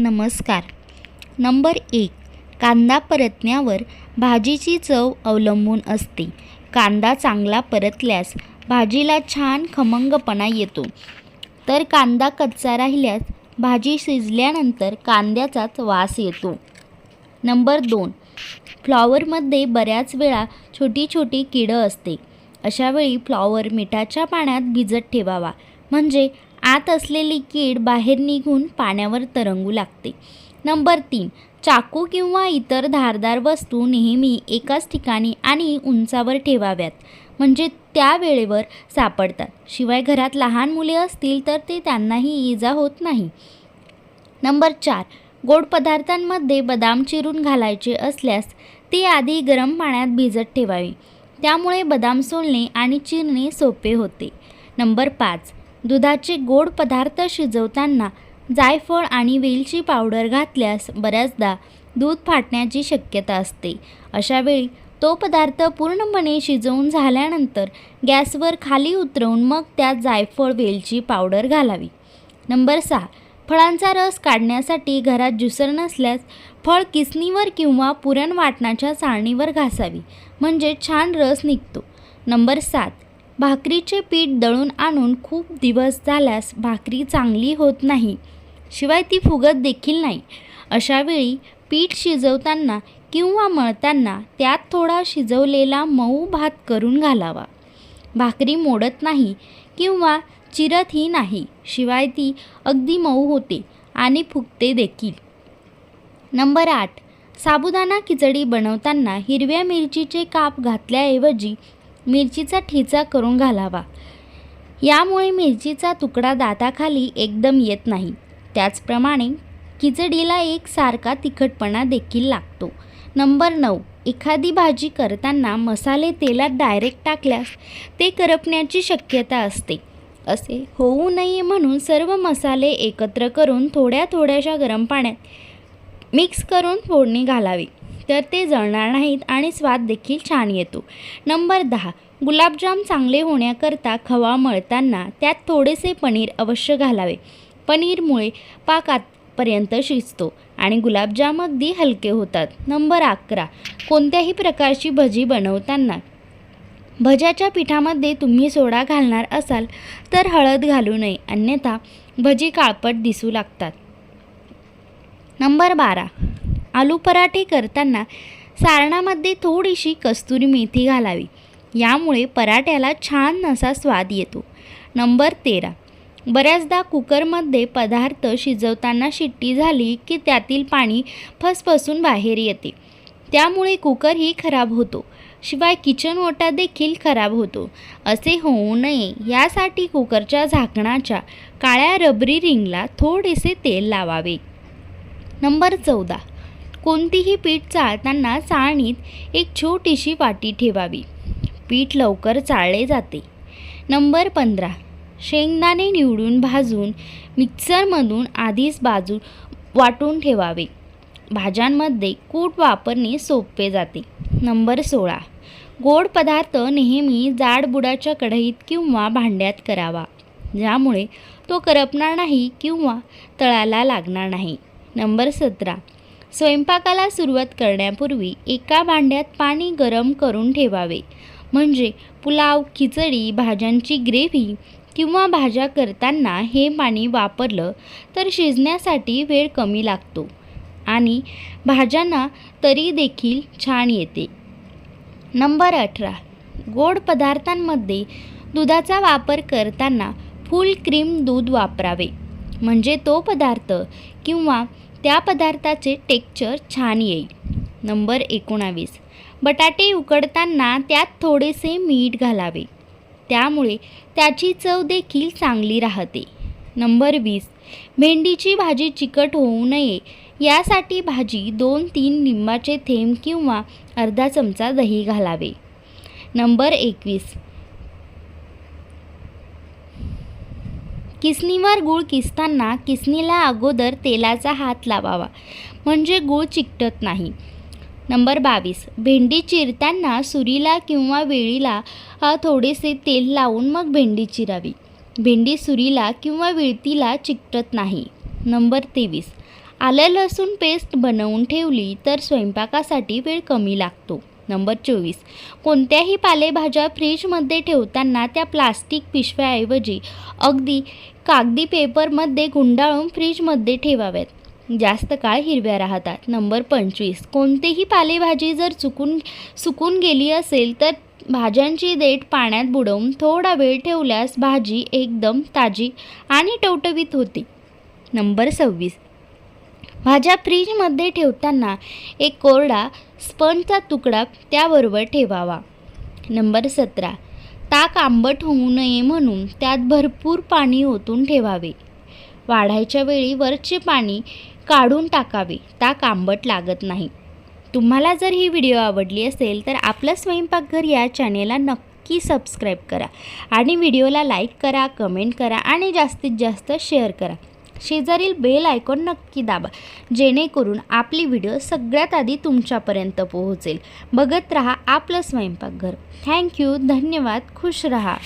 नमस्कार. नंबर एक कांदा परतण्यावर भाजीची चव अवलंबून असते. कांदा चांगला परतल्यास भाजीला छान खमंगपणा येतो. तर कांदा कच्चा राहिल्यास भाजी शिजल्यानंतर कांद्याचाच वास येतो. नंबर दोन फ्लॉवरमध्ये बऱ्याच वेळा छोटी छोटी किडं असते. अशावेळी फ्लॉवर मिठाच्या पाण्यात भिजत ठेवावा. म्हणजे आत असलेली कीड बाहेर निघून पाण्यावर तरंगू लागते. नंबर तीन चाकू किंवा इतर धारदार वस्तू नेहमी एकाच ठिकाणी आणि उंचावर ठेवाव्यात म्हणजे त्या वेळेवर सापडतात. शिवाय घरात लहान मुले असतील तर ते त्यांनाही इजा होत नाही. नंबर चार गोड पदार्थांमध्ये बदाम चिरून घालायचे असल्यास ते आधी गरम पाण्यात भिजत ठेवावे. त्यामुळे बदाम सोलणे आणि चिरणे सोपे होते. नंबर पाच दुधाचे गोड पदार्थ शिजवताना जायफळ आणि वेलची पावडर घातल्यास बऱ्याचदा दूध फाटण्याची शक्यता असते. अशावेळी तो पदार्थ पूर्णपणे शिजवून झाल्यानंतर गॅसवर खाली उतरवून मग त्यात जायफळ वेलची पावडर घालावी. नंबर सहा. फळांचा रस काढण्यासाठी घरात ज्युसर नसल्यास फळ किसणीवर किंवा पुरण वाटणाच्या चाळणीवर घासावी. म्हणजे छान रस निघतो. नंबर सात. भाकरीचे पीठ दळून आणून खूप दिवस झाल्यास भाकरी चांगली होत नाही. शिवाय ती फुगत देखील नाही. अशावेळी पीठ शिजवताना किंवा मळताना त्यात थोडा शिजवलेला मऊ भात करून घालावा. भाकरी मोडत नाही किंवा चिरतही नाही शिवाय ती अगदी मऊ होते आणि फुगते देखील. नंबर आठ. साबुदाणा खिचडी बनवताना हिरव्या मिरचीचे काप घातल्याऐवजी मिरचीचा ठेचा करून घालावा. यामुळे मिरचीचा तुकडा दाताखाली एकदम येत नाही. त्याचप्रमाणे खिचडीला एक सारखा तिखटपणा देखील लागतो. नंबर नऊ. एखादी भाजी करताना मसाले तेलात डायरेक्ट टाकल्यास ते करपण्याची शक्यता असते. असे होऊ नये म्हणून सर्व मसाले एकत्र करून थोड्या थोड्याशा गरम पाण्यात मिक्स करून फोडणी घालावी. तर ते जळणार नाहीत आणि स्वाद देखील छान येतो. नंबर दहा. गुलाबजाम चांगले होण्याकरता खवा मळताना त्यात थोडेसे पनीर अवश्य घालावे. पनीरमुळे पाकात पर्यंत शिजतो आणि गुलाबजाम अगदी हलके होतात. नंबर अकरा. कोणत्याही प्रकारची भजी बनवताना भज्याच्या पिठामध्ये तुम्ही सोडा घालणार असाल तर हळद घालू नये अन्यथा भजी काळपट दिसू लागतात. नंबर बारा. आलू पराठे करताना सारणामध्ये थोडीशी कस्तुरी मेथी घालावी. यामुळे पराठ्याला छान असा स्वाद येतो. नंबर तेरा. बऱ्याचदा कुकरमध्ये पदार्थ शिजवताना शिट्टी झाली की त्यातील पाणी फसफसून बाहेर येते. त्यामुळे कुकरही खराब होतो. शिवाय किचन ओटा देखील खराब होतो. असे होऊ नये. यासाठी कुकरच्या झाकणाच्या काळ्या रबरी रिंगला थोडेसे तेल लावावे. नंबर चौदा. कोणतीही पीठ चाळताना चाळणीत एक छोटीशी वाटी ठेवावी. पीठ लवकर चाळले जाते. नंबर पंधरा. शेंगदाणे निवडून भाजून मिक्सरमधून आधीच बाजू वाटून ठेवावे. भाज्यांमध्ये कूट वापरणे सोपे जाते. नंबर सोळा. गोड पदार्थ नेहमी जाड बुडाच्या कढईत किंवा भांड्यात करावा. ज्यामुळे तो करपणार नाही किंवा तळाला लागणार नाही. नंबर सतरा. स्वयंपाकाला सुरुवात करण्यापूर्वी एका भांड्यात पाणी गरम करून ठेवावे. म्हणजे पुलाव खिचडी भाज्यांची ग्रेव्ही किंवा भाज्या करताना हे पाणी वापरलं तर शिजण्यासाठी वेळ कमी लागतो आणि भाज्यांना तरी देखील छान येते. नंबर अठरा. गोड पदार्थांमध्ये दुधाचा वापर करताना फुल क्रीम दूध वापरावे. म्हणजे तो पदार्थ किंवा त्या पदार्थाचे टेक्चर छान येईल. नंबर एकोणावीस. बटाटे उकडताना त्यात थोडेसे मीठ घालावे. त्यामुळे त्याची चव देखील चांगली राहते. नंबर वीस. भेंडीची भाजी चिकट होऊ नये यासाठी भाजी दोन तीन लिंबाचे थेंब किंवा अर्धा चमचा दही घालावे. नंबर एकवीस. किसनीवर गूळ किसताना किसनीला अगोदर तेलाचा हात लावावा. म्हणजे गूळ चिकटत नाही. नंबर बावीस. भेंडी चिरताना सुरीला किंवा वेळीला थोडेसे तेल लावून मग भेंडी चिरावी. भेंडी सुरीला किंवा विळतीला चिकटत नाही. नंबर तेवीस. आलं लसूण पेस्ट बनवून ठेवली तर स्वयंपाकासाठी वेळ कमी लागतो. नंबर चोवीस. कोणत्याही पालेभाज्या फ्रीजमध्ये ठेवताना त्या प्लास्टिक पिशव्याऐवजी अगदी कागदी पेपरमध्ये गुंडाळून फ्रीजमध्ये ठेवाव्यात. जास्त काळ हिरव्या राहतात. नंबर पंचवीस. कोणतीही पालेभाजी जर चुकून सुकून गेली असेल तर भाज्यांची देठ पाण्यात बुडवून थोडा वेळ ठेवल्यास भाजी एकदम ताजी आणि टवटवीत होते. नंबर सव्वीस. भाज्या फ्रीजमध्ये ठेवताना एक कोरडा स्पंजचा तुकडा त्याबरोबर ठेवावा. नंबर सतरा. ताक आंबट होऊ नये म्हणून त्यात भरपूर पाणी ओतून ठेवावे. वाढायच्या वेळी वरचे पाणी काढून टाकावे. ताक आंबट लागत नाही. तुम्हाला जर ही व्हिडिओ आवडली असेल तर आपलं स्वयंपाकघर या चॅनेलला नक्की सबस्क्राईब करा आणि व्हिडिओला लाईक करा कमेंट करा आणि जास्तीत जास्त शेअर करा. शेजारील बेल आयकॉन नक्की दाबा जेणेकरून आपली व्हिडिओ सगळ्यात आधी तुमच्यापर्यंत पोहोचेल. बघत रहा आपलं स्वयंपाकघर. थँक्यू धन्यवाद खुश रहा.